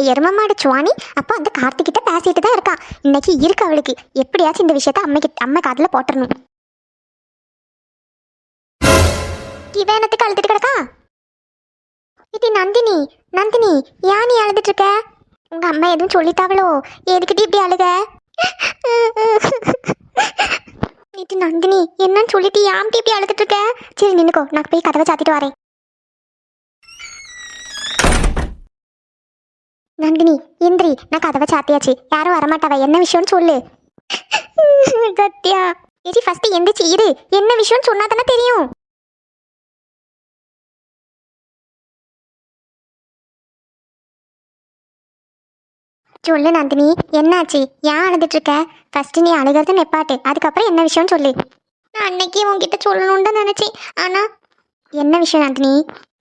அந்த எரும சுவாணி அப்போ அந்த கார்த்திகிட்ட பேசிட்டு தான் இருக்கா. இன்னைக்கு இருக்கு அவளுக்கு. எப்படியாச்சும் இந்த விஷயத்த அம்மைக்கு அம்மை காதுல போட்டுறணும். இவனத்துக்கு அழுதுட்டு கிடக்கா? இது நந்தினி நந்தினி ஏன் நீ அழுதுட்டு இருக்க? உங்க அம்மா எதுவும் சொல்லித்தாவளோ எதுக்கிட்டு இப்படி அழுக? இது நந்தினி என்னன்னு சொல்லிட்டு ஏன் இப்படி அழுதுட்டு இருக்க? சரி நின்னுக்கோ. நான் போய் கதவை சாத்திட்டு வரேன். நந்தினி இந்திரி நான் கதவை சாத்தியாச்சு. யாரும் வரமாட்டாவ என்ன விஷயம்னு சொல்லு. சத்யா ஏடி ஃபர்ஸ்ட் எந்திரிச்சு இரு. என்ன விஷயம்னு சொன்னா தானே தெரியும். சொல்லு நந்தினி என்னாச்சு? ஏன் அழுதுட்டு இருக்க ஃபர்ஸ்ட் நீ அழுகிறது நெப்பாட்டு. அதுக்கப்புறம் என்ன விஷயம்னு சொல்லு. நான் அன்னைக்கு உன்கிட்ட சொல்லணும்னு தான் நினைச்சேன். ஆனா என்ன விஷயம் நந்தினி?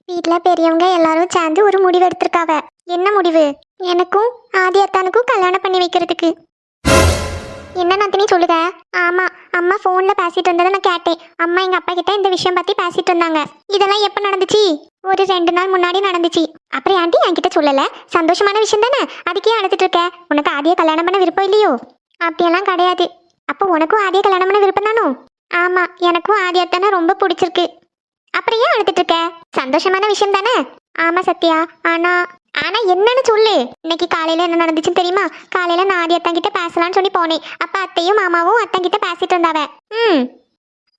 வீட்டில் பெரியவங்க எல்லாரும் சேர்ந்து ஒரு முடிவு எடுத்திருக்காவ. என்ன முடிவு? எனக்கும் ஆதி அத்தானுக்கும் கல்யாணம் பண்ணி வைக்கிறதுக்கு. என்ன நந்தினி சொல்லுத? ஆமா அம்மா ஃபோன்ல பேசிட்டு இருந்ததை நான் கேட்டேன். அம்மா எங்க அப்பா கிட்ட இந்த விஷயம் பத்தி பேசிட்டு இருந்தாங்க இதெல்லாம் எப்ப நடந்துச்சு? ஒரு ரெண்டு நாள் முன்னாடி நடந்துச்சு. அப்புறம் ஆண்டி என்கிட்ட சொல்லல? சந்தோஷமான விஷயம் தானே? அதுக்கே அழைச்சிட்டு இருக்க. உனக்கு ஆதிய கல்யாணம் பண்ண விருப்பம் இல்லையோ? அப்படியெல்லாம் கிடையாது. அப்போ உனக்கும் ஆதிய கல்யாணம் பண்ண விருப்பம் தானோ? ஆமா எனக்கும் ஆதியத்தானே ரொம்ப பிடிச்சிருக்கு. அப்புறம் ஏன் அழுத்துட்டு இருக்க? சந்தோஷமான விஷயம் தானே? ஆமா சத்யா ஆனா ஆனா என்னன்னு சொல்லு. இன்னைக்கு காலையில என்ன நடந்துச்சுன்னு தெரியுமா? காலையில நான் ஆதி அத்தன் கிட்ட பேசலாம்னு சொல்லி போனேன். அப்ப அத்தையும் மாமாவும் அத்தன் கிட்ட பேசிட்டு இருந்தாவ. ம்.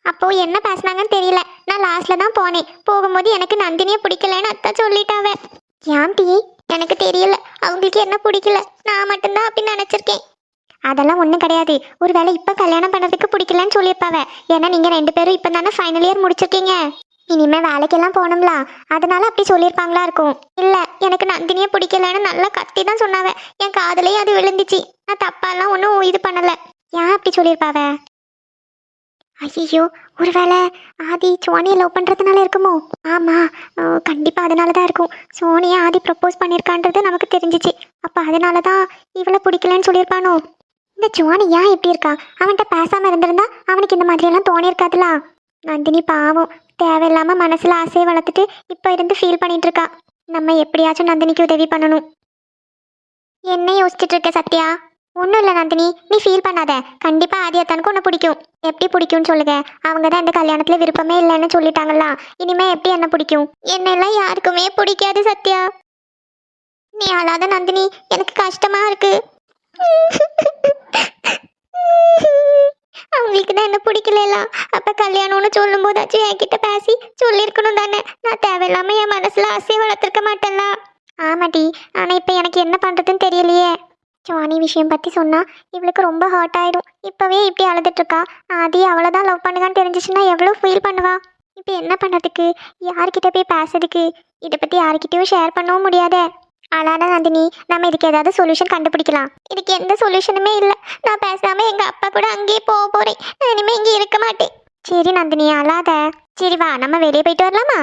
அப்போ என்ன பேசினாங்கன்னு தெரியல. நான் லாஸ்ட்ல தான் போனேன். போகும்போது எனக்கு நந்தினியை பிடிக்கலன்னு அத்தை சொல்லிட்டாவ. ஏன்டி எனக்கு தெரியல. அவங்களுக்கு என்ன பிடிக்கல? நான் மட்டும்தான் அப்படி நினைச்சிருக்கேன். அதெல்லாம் ஒன்றும் கிடையாது. ஒருவேளை இப்போ கல்யாணம் பண்ணுறதுக்கு பிடிக்கலன்னு சொல்லியிருப்பாவ. ஏன்னா நீங்கள் ரெண்டு பேரும் இப்போ தானே ஃபைனல் இயர் முடிச்சிருக்கீங்க. இனிமே வேலைக்கெல்லாம் போனோம்ல அதனால அப்படி சொல்லியிருப்பாங்களா இருக்கும். இல்ல எனக்கு நந்தினியை பிடிக்கலன்னு நல்லா கத்தி தான் சொன்னாவ. என் காதலே அது விழுந்துச்சு. நான் தப்பாலாம் ஒன்றும் இது பண்ணல. ஏன் அப்படி சொல்லியிருப்பாவ? ஐயோ ஒருவேளை ஆதி சோனியை லவ் பண்ணுறதுனால இருக்குமோ? ஆமா கண்டிப்பாக அதனால தான் இருக்கும். சோனியை ஆதி ப்ரப்போஸ் பண்ணியிருக்கான்றது நமக்கு தெரிஞ்சிச்சு. அப்போ அதனால தான் இவளை பிடிக்கலன்னு சொல்லியிருப்பானோ? இந்த சோனி ஏன் இப்படி இருக்கா? அவன்கிட்ட பேசாமல் இருந்திருந்தா அவனுக்கு இந்த மாதிரியெல்லாம் தோணியிருக்காதுல. நந்தினி பாவம் தேவையில்லாமல் மனசில் ஆசையை வளர்த்துட்டு இப்போ இருந்து ஃபீல் பண்ணிட்டு இருக்கா. நம்ம எப்படியாச்சும் நந்தினிக்கு உதவி பண்ணணும். என்ன யோசிச்சுட்டு இருக்க சத்யா? ஒன்றும் இல்லை நந்தினி நீ ஃபீல் பண்ணாத. கண்டிப்பாக ஆதியத்தானுக்கு உன்னை பிடிக்கும். எப்படி பிடிக்கும்னு சொல்லுங்க. அவங்க தான் இந்த கல்யாணத்தில் விருப்பமே இல்லைன்னு சொல்லிட்டாங்களா. இனிமே எப்படி என்ன பிடிக்கும்? என்னெல்லாம் யாருக்குமே பிடிக்காது சத்யா. நீ அழாத நந்தினி. எனக்கு கஷ்டமாக இருக்குது அவளுக்கு தான் என்ன பிடிக்கல அப்ப கல்யாணம்னு சொல்லும் போதாச்சும் என்கிட்ட பேசி சொல்லியிருக்கணும் தானே. நான் தேவையில்லாம என் மனசுல ஆசையை வளர்த்துருக்க மாட்டேன்ல. ஆமாடி. ஆனா இப்ப எனக்கு என்ன பண்றதுன்னு தெரியலையே. ஜானி விஷயம் பத்தி சொன்னா இவளுக்கு ரொம்ப ஹர்ட் ஆயிடும் இப்பவே இப்படி அழுதுட்டு இருக்கா ஆதி அவ்வளவுதான் லவ் பண்ணுதான்னு தெரிஞ்சிச்சுன்னா எவ்வளவு ஃபீல் பண்ணுவா? இப்போ என்ன பண்ணுறதுக்கு யார்கிட்ட போய் பேசுறதுக்கு? இதை பத்தி யார்கிட்டயும் ஷேர் பண்ணவும் முடியாதே. அழாத நந்தினி நம்ம இதுக்கு ஏதாவது சொல்யூஷன் கண்டுபிடிக்கலாம். இதுக்கு எந்த சொல்யூஷனுமே இல்லை. நான் பேசாமல் எங்கள் அப்பா கூட அங்கேயே போக போகிறேன் நான் இனிமேல் இங்கே இருக்க மாட்டேன். சரி நந்தினி அழாத. சரி வா நம்ம வெளியே போயிட்டு வரலாமா?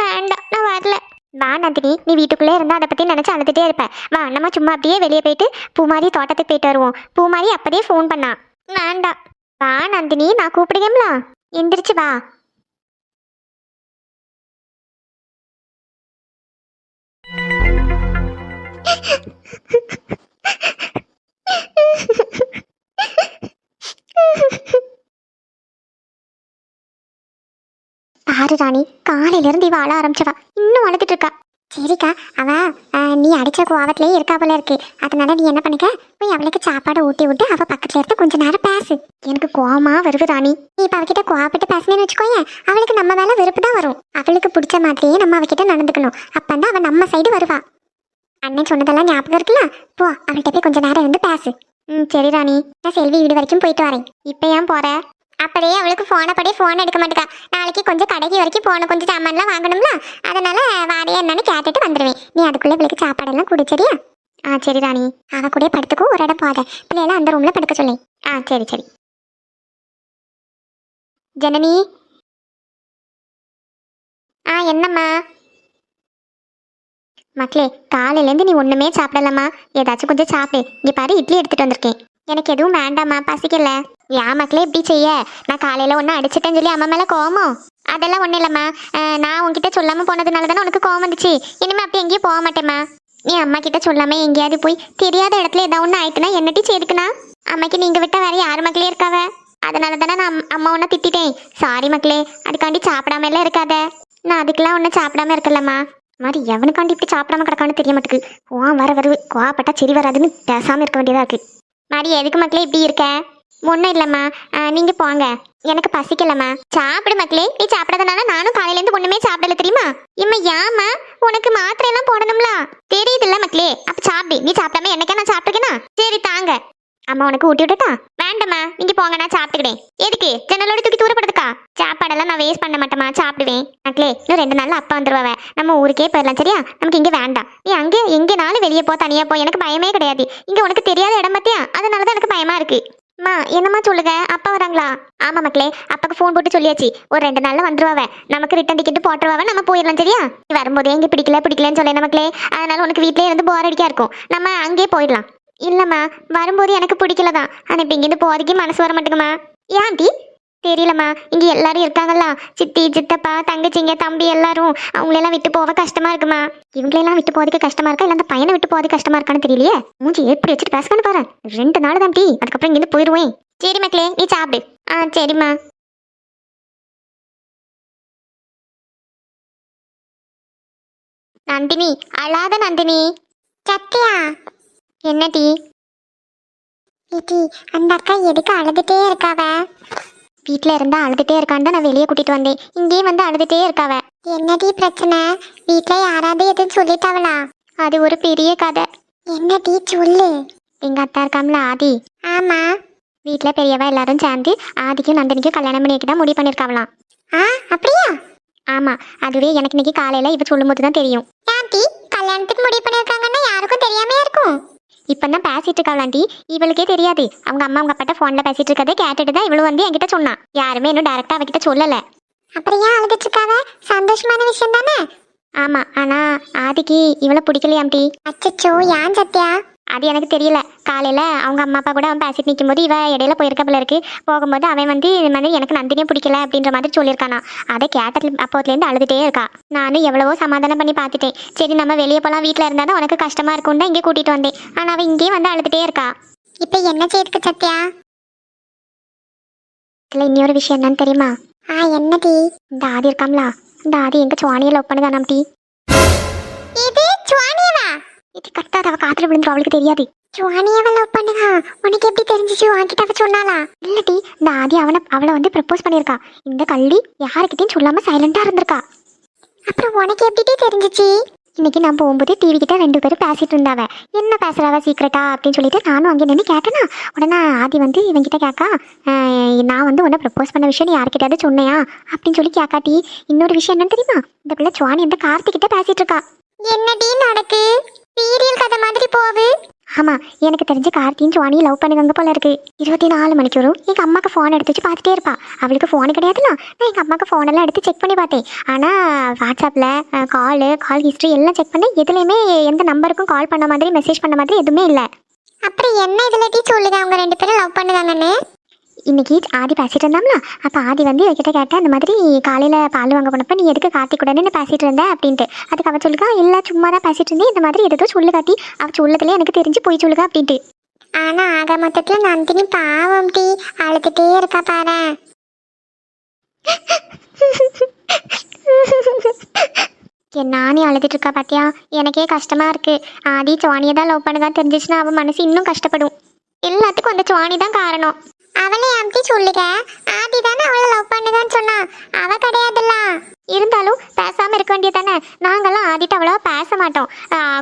வேண்டாம் நான் வரல. வா நந்தினி நீ வீட்டுக்குள்ளே இருந்தால் அதை பற்றி நினச்சி அழுதுட்டே இருப்பேன் வா நம்ம சும்மா அப்படியே வெளியே போயிட்டு பூமாரி தோட்டத்துக்கு போயிட்டு வருவோம். பூமாரி அப்போதே ஃபோன் பண்ணா. வேண்டாம். வா நந்தினி நான் கூப்பிடுங்கம்ல எந்திரிச்சு வா. பாரு ராணி காலையில இருந்து இவ அழ ஆரம்பிச்சவா. இன்னும் அழுதுட்டு இருக்கா. சரிக்கா அவ அஹ், நீ அடிச்ச கோவத்திலேயே இருக்கா போல இருக்கு. அதனால நீ என்ன பண்ணிக்க? போய் அவளுக்கு சாப்பாடை ஊட்டி விட்டு அவ பக்கத்துல இருந்து கொஞ்ச நேரம் பேசு. எனக்கு கோவமா வருது ராணி. நீ இப்ப அவகிட்ட கோவப்பட்டு பேசினேன்னு வச்சுக்கோயேன் அவளுக்கு நம்ம மேல வெறுப்பு தான் வரும். அவளுக்கு பிடிச்ச மாதிரியே நம்ம அவகிட்ட நடந்துக்கணும். அப்பந்தான் அவ நம்ம சைடு வருவா. அண்ணன் சொன்னதெல்லாம் ஞாபகம் இருக்குல்ல? போ அவள்கிட்ட போய் கொஞ்ச நேரம் இருந்து பேசு. ம் சரி ராணி. நான் செல்வி வீடு வரைக்கும் போயிட்டு வரேன். இப்போ ஏன் போற? அப்படியே அவளுக்கு ஃபோனை படி ஃபோன் எடுக்க மாட்டேக்கா. நாளைக்கு கொஞ்சம் கடைக்கு வரைக்கும் போன கொஞ்சம் சாமான்லாம் வாங்கணும்ல? அதனால வாரியா என்னன்னு கேட்டுட்டு வந்துடுவேன் நீ அதுக்குள்ளே இவளுக்கு சாப்பாடெல்லாம் கொடு சரியா? ஆ சரி ராணி. அவ கூட படுத்துக்கோ ஒரு இடம் போத பிள்ளைல அந்த ரூம்ல படுக்க சொல்லி. ஆ சரி சரி. ஜனனி? ஆ என்னம்மா? மக்களே காலையிலேருந்து நீ ஒன்றுமே சாப்பிடலம்மா. ஏதாச்சும் கொஞ்சம் சாப்பிடு. இங்கே பாரு இட்லி எடுத்துகிட்டு வந்திருக்கேன். எனக்கு எதுவும் வேண்டாம்மா பசிக்கல. ஏன் மக்களே இப்படி செய்ய. நான் காலையில் ஒன்று அடிச்சிட்டேன்னு சொல்லி அம்மா மேலே கோவமோ அதெல்லாம் ஒன்றும் இல்லைம்மா. நான் உன்கிட்ட சொல்லாமல் போனதுனால தானே உனக்கு கோவம் வந்துச்சு. இனிமேல் அப்படி எங்கேயும் போக மாட்டேம்மா. நீ அம்மா கிட்ட சொல்லாமல் எங்கேயாவது போய் தெரியாத இடத்துல ஏதாவது ஒன்று ஆயிட்டுனா என்னட்டி செய்துக்குண்ணா அம்மாக்கு நீங்கள் விட்டால் வேற யார் மக்களே இருக்காவ? அதனால தானே நான் அம்- அம்மா ஒன்றா திட்டிட்டேன். சாரி மக்களே அதுக்காண்டி சாப்பிடாம எல்லாம் இருக்காத. நான் அதுக்கெல்லாம் ஒன்றும் சாப்பிடாம இருக்கலம்மா. மாதிரி எவனுக்காண்டி இப்படி சாப்பிடாம கிடக்கான்னு தெரிய மாட்டேங்குது. கோவம் வர வருவு கோவப்பட்டா சரி வராதுன்னு பேசாம இருக்க வேண்டியதா இருக்கு. மாதிரி எதுக்கு மக்களே இப்படி இருக்க? ஒன்றும் இல்லைம்மா. நீங்க போங்க. எனக்கு பசிக்கலம்மா. சாப்பிடு மக்களே. நீ சாப்பிடாதனால நானும் காலையில இருந்து ஒண்ணுமே சாப்பிடல தெரியுமா? இம்மா ஏம்மா? உனக்கு மாத்திரை எல்லாம் போடணும்ல? தெரியுதுல்ல மக்களே. அப்ப சாப்பிடு. நீ சாப்பிடாம என்னைக்கா நான் சாப்பிட்டுருக்கேனா? சரி தாங்க. அம்மா உனக்கு ஊட்டி விட்டுட்டா? வேண்டாம்மா. நீங்க போங்க நான் சாப்பிட்டுக்கிறேன். எதுக்கு? ஜன்னலோட தூக்கி தூரப்படுதுக்கா சாப்பாடெல்லாம் நான் வேஸ்ட் பண்ண மாட்டேம்மா சாப்பிடுவேன். மக்களே இன்னும் ரெண்டு நாள்ல அப்பா வந்துருவாவே. நம்ம ஊருக்கே போயிடலாம் சரியா? நமக்கு இங்கே வேண்டாம். நீ அங்கே எங்கேனாலும் வெளியே போ தனியா போ. எனக்கு பயமே கிடையாது. இங்க உனக்கு தெரியாத இடம் பத்தியா? அதனால தான் எனக்கு பயமா இருக்கு. அம்மா என்னம்மா சொல்லுங்க? அப்பா வராங்களா? ஆமா மக்களே அப்பாக்கு ஃபோன் போட்டு சொல்லியாச்சு. ஒரு ரெண்டு நாள்ல வந்துருவாவே. நமக்கு ரிட்டன் டிக்கெட் போட்டுருவா நம்ம போயிடலாம் சரியா? நீ வரும்போதே இங்கே பிடிக்கல பிடிக்கலன்னு சொல்லேன் மக்களே. அதனால உனக்கு வீட்லயே இருந்து போர் அடிக்கா இருக்கும். நம்ம அங்கேயே போயிடலாம். இல்லைம்மா வரும்போது எனக்கு பிடிக்கல தான் ஆனால் இப்போ இங்கிருந்து போறதுக்கே மனசு வர மாட்டேங்குமா? ஏன்டி தெரியலம்மா. இங்க எல்லாரும் இருக்காங்கல்ல. சித்தி சித்தப்பா தங்கச்சிங்க தம்பி எல்லாரும். அவங்களெல்லாம் விட்டு போக கஷ்டமா இருக்குமா? இவங்களெல்லாம் விட்டு போறதுக்கு கஷ்டமா இருக்கா? இல்ல அந்த பையனை விட்டு போறதுக்கு கஷ்டமா இருக்கான்னு தெரியலையே? மூஞ்சி எப்படி வச்சுட்டு பேசுகான்னு பாரு. ரெண்டு நாள் தான் டீ அதுக்கப்புறம் இங்கிருந்து போயிடுவேன் சரி மக்களே நீ சாப்பிடு. ஆ சரிம்மா. நந்தினி அழாத நந்தினி. சத்தியா என்ன டீ அந்த அக்கா எதுக்கு அழுதுட்டே இருக்காவ? வீட்ல இருந்தா அழுதுட்டே இருக்கான்னு நான் வெளியே கூட்டிட்டு வந்தேன். இங்கேயும் வந்து அழுதுட்டே இருக்காவ. என்னடி பிரச்சனை? வீட்ல யாராவது எதுவும் சொல்லிட்டாவளா? அது ஒரு பெரிய கதை. என்னடி சொல்லு? எங்க அத்தா இருக்காம்ல ஆதி. ஆமா. வீட்ல பெரியவா எல்லாரும் சேர்ந்து ஆதிக்கும் நந்தனிக்கும் கல்யாணம் பண்ணி வைக்க தான் முடிவு பண்ணிருக்காவலாம் ஆ அப்படியா? ஆமா அதுவே எனக்கு இன்னைக்கு காலையில இவ சொல்லும்போது தான் தெரியும். ஆண்டி கல்யாணத்துக்கு முடிவு பண்ணிருக்காங்கன்னா யாருக்கும் தெரியாம இருக்கும்? இப்பதான் பேசிட்டு இருக்காளாண்டி இவளுக்கே தெரியாது. அவங்க அம்மா அவங்க அப்பாட்ட போன்ல பேசிட்டு இருக்கதே கேட்டுட்டு தான் இவளு வந்து என்கிட்ட சொன்னா. யாருமே இன்னும் டைரக்டா அவகிட்ட சொல்லல. அப்புறம் ஏன் அழுதுட்டு இருக்காவ சந்தோஷமான விஷயம் தானே? ஆமா ஆனா ஆதிக்கு இவள பிடிக்கலையாம்டி அச்சச்சோ ஏன் சத்யா? அது எனக்கு தெரியல. காலையில அவங்க அம்மா அப்பா கூட அவன் பேசிட்டு நிக்கும்போது இவ இடையில போயிருக்க போல இருக்கு. போகும்போது அவன் வந்து இது மாதிரி எனக்கு நந்தினியே பிடிக்கல அப்படின்ற மாதிரி சொல்லியிருக்கானா. அதை கேட்டதுல அப்போதுல இருந்து அழுதுட்டே இருக்கா. நானும் எவ்வளவோ சமாதானம் பண்ணி பார்த்துட்டேன். சரி நம்ம வெளியே போலாம் வீட்ல இருந்தா தான் உனக்கு கஷ்டமா இருக்கும் தான் இங்கே கூட்டிட்டு வந்தேன். ஆனா அவ இங்கேயே வந்து அழுதுட்டே இருக்கா. இப்போ என்ன செய்யுதுக்கு சத்யா? இதுல இன்னொரு விஷயம் என்னன்னு தெரியுமா? ஆ என்னடி? இந்த ஆதி இருக்காம்ல. இந்த ஆதி எங்க சுவானியை லவ் பண்ணுதானாம் டி? அவ காத்துல விழுந்துரும் அவளுக்கு தெரியாது. சுவானியவ லவ் பண்ணுகா உனக்கு எப்படி தெரிஞ்சிச்சு? வாங்கிட்டு அவ சொன்னாலா இல்லடி இந்த ஆதி அவனை அவளை வந்து ப்ரப்போஸ் பண்ணியிருக்கா. இந்த கள்ளி யாருக்கிட்டையும் சொல்லாம சைலண்டா இருந்திருக்கா. அப்புறம் உனக்கு எப்படி தெரிஞ்சிச்சு? இன்னைக்கு நான் போகும்போது டிவி கிட்ட ரெண்டு பேரும் பேசிட்டு இருந்தாவ. என்ன பேசுறாவ சீக்கிரட்டா அப்படின்னு சொல்லிட்டு நானும் அங்கே நின்று கேட்டேனா. உடனே ஆதி வந்து இவங்கிட்ட கேட்கா நான் வந்து உன்னை ப்ரப்போஸ் பண்ண விஷயம் யாருக்கிட்டாவது யார்கிட்டயாவது சொன்னையா? அப்படின்னு சொல்லி கேட்காட்டி இன்னொரு விஷயம் என்னன்னு தெரியுமா? இந்த பிள்ளை சுவானி இந்த கார்த்திகிட்ட பேசிட்டு இருக்கா. என்னடி நடக்கு? சீரியல் கதை மாதிரி போகுது. ஆமா எனக்கு தெரிஞ்ச கார்த்தியும் சுவானியும் லவ் பண்ணுவாங்க போல இருக்கு. இருபத்தி நாலு மணிக்கூறும் எங்க அம்மாக்கு ஃபோன் எடுத்து வச்சு பார்த்துட்டே இருப்பா. அவளுக்கு ஃபோன் கிடையாதுல நான் எங்க அம்மாக்கு ஃபோன் எல்லாம் எடுத்து செக் பண்ணி பார்த்தேன். ஆனா வாட்ஸ்அப்ல காலு கால் ஹிஸ்டரி எல்லாம் செக் பண்ணேன் எதுலையுமே எந்த நம்பருக்கும் கால் பண்ண மாதிரி மெசேஜ் பண்ண மாதிரி எதுவுமே இல்லை. அப்புறம் என்ன இதுல டீ சொல்லுங்க அவங்க ரெண்டு பேரும் லவ் பண்ணுதாங்கன்னு? இன்னைக்கு ஆதி பேசிட்டு இருந்தாம்ல? அப்ப ஆதி வந்து இவகிட்ட கேட்டா இந்த மாதிரி காலையில பால் வாங்க போனப்ப நீ எதுக்கு கார்த்திக் கூட நின்னு பேசிட்டு இருந்த? அப்படின்ட்டு. அதுக்கு அவ சொல்லுக்கா இல்ல சும்மா தான் பேசிட்டு இருந்தேன். இந்த மாதிரி எதோ சொல்லு காட்டி அவ சொல்லதுல எனக்கு தெரிஞ்சு போய் சொல்லுங்க அப்படின்ட்டு. ஆனா ஆக மொத்தத்துல நந்தினி பாவம் டீ. அழுதுட்டே இருக்கா பாரு. நானே அழுதுட்டு இருக்கா பாத்தியா? எனக்கே கஷ்டமா இருக்கு. ஆதி சுவானியை தான் லவ் பண்ணதான் தெரிஞ்சிச்சுன்னா அவ மனசு இன்னும் கஷ்டப்படும். எல்லாத்துக்கும் அந்த சுவானி தான் காரணம். அவளை அமுத்தி சொல்லுங்க ஆதி தானே அவளை லவ் பண்ணுதான்னு சொன்னா. அவ கிடையாதுல்ல. இருந்தாலும் பேசாம இருக்க வேண்டியதானே நாங்கெல்லாம் ஆதிட்டு அவ்வளவா பேச மாட்டோம்.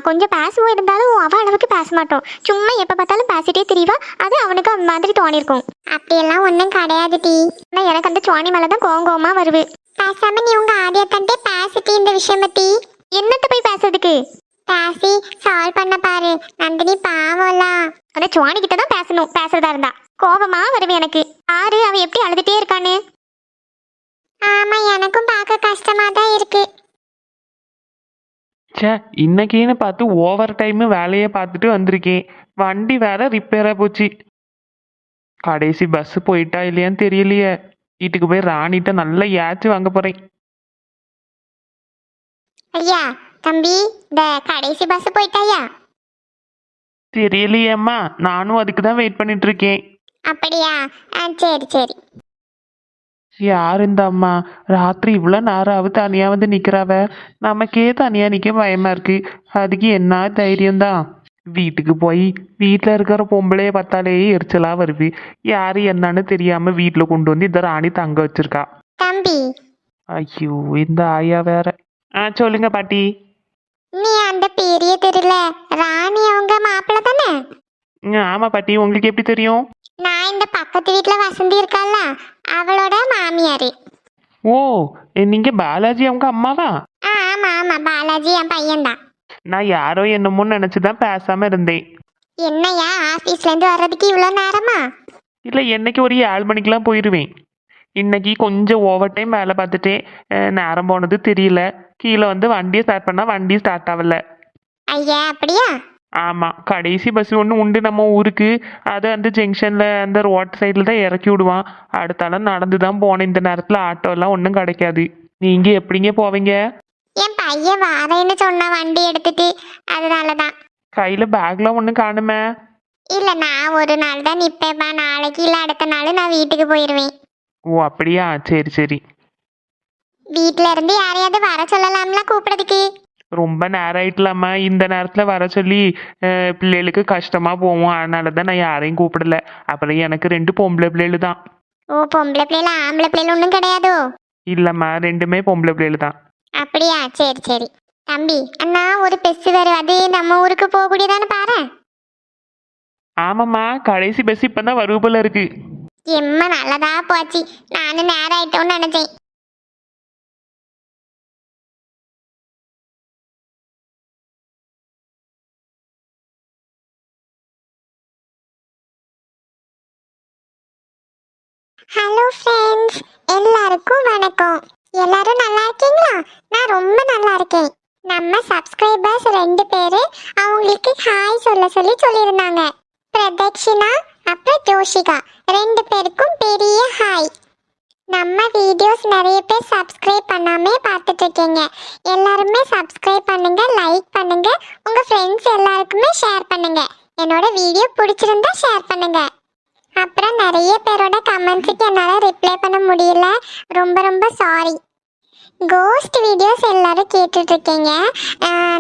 கொஞ்சம் பேசுவோம். இருந்தாலும் அவ அளவுக்கு பேச மாட்டோம். சும்மா எப்ப பார்த்தாலும் பேசிட்டே தெரியவா அது அவனுக்கு அந்த மாதிரி தோணிருக்கும். அப்படியெல்லாம் ஒன்றும் கிடையாது டி. ஆனால் எனக்கு அந்த சுவானி மேல தான் கோங்கோமா வருது. பேசாம நீ உங்க ஆதியத்தன்ட்டே பேசிட்டு இந்த விஷயம் பத்தி. என்னத்த போய் பேசுறதுக்கு? பேசி சால்வ் பண்ண பாரு. நந்தினி பாவம்ல. அந்த சுவானி கிட்ட தான் பேசணும் பேசுறதா இருந்தா. கோபமா வருது எனக்கு. ஆறு அவ எப்படி அழுதுட்டே இருக்கான்னு? ஆமா எனக்கும் பார்க்க கஷ்டமா தான் இருக்கு. ச்சே இன்னைக்குன்னு பார்த்து ஓவர் டைமு வேலையை பார்த்துட்டு வந்திருக்கேன். வண்டி வேற ரிப்பேராக போச்சு. கடைசி பஸ் போயிட்டா இல்லையான்னு தெரியலையே. வீட்டுக்கு போய் ராணிட்ட நல்லா ஏச்சு வாங்க போறேன். ஐயா தம்பி இந்த கடைசி பஸ் போயிட்டாயா? தெரியலையேம்மா. நானும் அதுக்கு தான் வெயிட் பண்ணிட்டு இருக்கேன் அப்படியா? ஆ சரி சரி. யார் இந்த அம்மா? ராத்திரி இவ்வளோ நேரம் ஆகுது தனியாக வந்து நிற்கிறாவ நமக்கே தனியாக நிற்க பயமா இருக்கு. அதுக்கு என்ன தைரியம் தான் வீட்டுக்கு போய் வீட்டில் இருக்கிற பொம்பளைய பார்த்தாலே எரிச்சலாக வருது. யார் என்னன்னு தெரியாமல் வீட்டில் கொண்டு வந்து இந்த ராணி தங்க வச்சிருக்கா. தம்பி. ஐயோ இந்த ஆயா வேற. ஆ சொல்லுங்க பாட்டி. நீ அந்த பெரிய தெருல ராணி அவங்க மாப்பிள்ள தானே? ஆமா பாட்டி. உங்களுக்கு எப்படி தெரியும்? நான் இந்த பக்கத்து வீட்ல வசந்தி இருக்கால அவளோட மாமியாரு. ஓ நீங்க பாலாஜி அவங்க அம்மாவா? ஆமா ஆமா. பாலாஜி என் பையன்தான். நான் யாரோ என்னமோன்னு நினச்சி தான் பேசாமல் இருந்தேன். என்னய்யா ஆபீஸ்ல இருந்து வர்றதுக்கு இவ்வளோ நேரமா? இல்லை என்னைக்கு ஒரு ஏழு மணிக்கெலாம் போயிடுவேன் இன்னைக்கு கொஞ்சம் ஓவர் டைம் வேலை பார்த்துட்டேன். நேரம் போனது தெரியல. கீழே வந்து வண்டியை ஸ்டார்ட் பண்ணால் வண்டி ஸ்டார்ட் ஆகல. ஐயா அப்படியா? ஆமாம் கடைசி பஸ் ஒன்று உண்டு நம்ம ஊருக்கு. அது அந்த ஜங்ஷனில் அந்த ரோட் சைடில் தான் இறக்கி விடுவான். அடுத்தால நடந்து தான் போனேன் இந்த நேரத்தில் ஆட்டோ எல்லாம் ஒன்றும் கிடைக்காது. நீங்கள் எப்படிங்க போவீங்க? என் பையன் வாரேன்னு சொன்ன வண்டி எடுத்துட்டு. அதனால தான் கையில் பேக்லாம் ஒன்றும் காணுமே? இல்ல நான் ஒரு நாள் தான் நிப்பேப்பா நாளைக்கு இல்ல அடுத்த நாள் நான் வீட்டுக்கு போயிடுவேன் ஓ அப்படியா? சரி சரி. வீட்ல இருந்து யாரையாவது வர சொல்லலாம்ல கூப்பிடுறதுக்கு? ரொம்ப நேரம் ஆயிட்டலாமா இந்த நேரத்தில் வர சொல்லி பிள்ளைகளுக்கு கஷ்டமாக போவோம். அதனால தான் நான் யாரையும் கூப்பிடல. அப்புறம் எனக்கு ரெண்டு பொம்பளை பிள்ளைகள் தான். ஓ பொம்பளை பிள்ளைல ஆம்பளை பிள்ளைல ஒன்றும் கிடையாதோ? இல்லைம்மா ரெண்டுமே பொம்பளை பிள்ளைகள் தான். அப்படியா? சரி சரி. தம்பி அண்ணா ஒரு பெஸ் வரும் அது நம்ம ஊருக்கு போகக்கூடியதானு பாரு. ஆமாம்மா கடைசி பஸ் இப்போ தான் வருவு போல இருக்கு. எம்ம நல்லதா போச்சு. நானும் நேரம் ஆயிட்டோன்னு நினைச்சேன். ஹலோ ஃப்ரெண்ட்ஸ் எல்லாருக்கும் வணக்கம். எல்லாரும் நல்லா இருக்கீங்களா? நான் ரொம்ப நல்லா இருக்கேன். நம்ம சப்ஸ்கிரைபர்ஸ் ரெண்டு பேரு அவங்களுக்கு ஹாய் சொல்ல சொல்லி சொல்லியிருந்தாங்க. பிரதக்ஷினா அப்புறம் ஜோஷிகா. ரெண்டு பேருக்கும் பெரிய ஹாய் நம்ம வீடியோஸ் நிறைய பேர் சப்ஸ்கிரைப் பண்ணாமே பார்த்துட்டு இருக்கீங்க. எல்லாருமே சப்ஸ்கிரைப் பண்ணுங்க லைக் பண்ணுங்க. உங்க ஃப்ரெண்ட்ஸ் எல்லாருக்குமே ஷேர் பண்ணுங்க. என்னோட வீடியோ பிடிச்சிருந்தா ஷேர் பண்ணுங்க. அப்புறம் நிறைய பேரோட கமெண்ட்ஸுக்கு என்னால் ரிப்ளை பண்ண முடியல. ரொம்ப ரொம்ப சாரி கோஸ்ட் வீடியோஸ் எல்லாரும் கேட்டுட்ருக்கீங்க.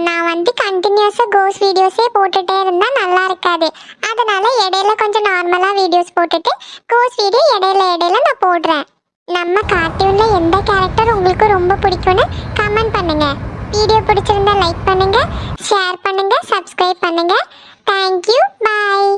நான் வந்து கண்டினியூஸாக கோஸ்ட் வீடியோஸே போட்டுகிட்டே இருந்தால் நல்லா இருக்காது. அதனால் இடையில கொஞ்சம் நார்மலாக வீடியோஸ் போட்டுட்டு கோஸ்ட் வீடியோ இடையில இடையில நான் போடுறேன். நம்ம கார்ட்டூனில் எந்த கேரக்டர் உங்களுக்கு ரொம்ப பிடிக்கும்னு கமெண்ட் பண்ணுங்கள் வீடியோ பிடிச்சிருந்தா லைக் பண்ணுங்கள் ஷேர் பண்ணுங்கள் சப்ஸ்கிரைப் பண்ணுங்கள் தேங்க்யூ பாய்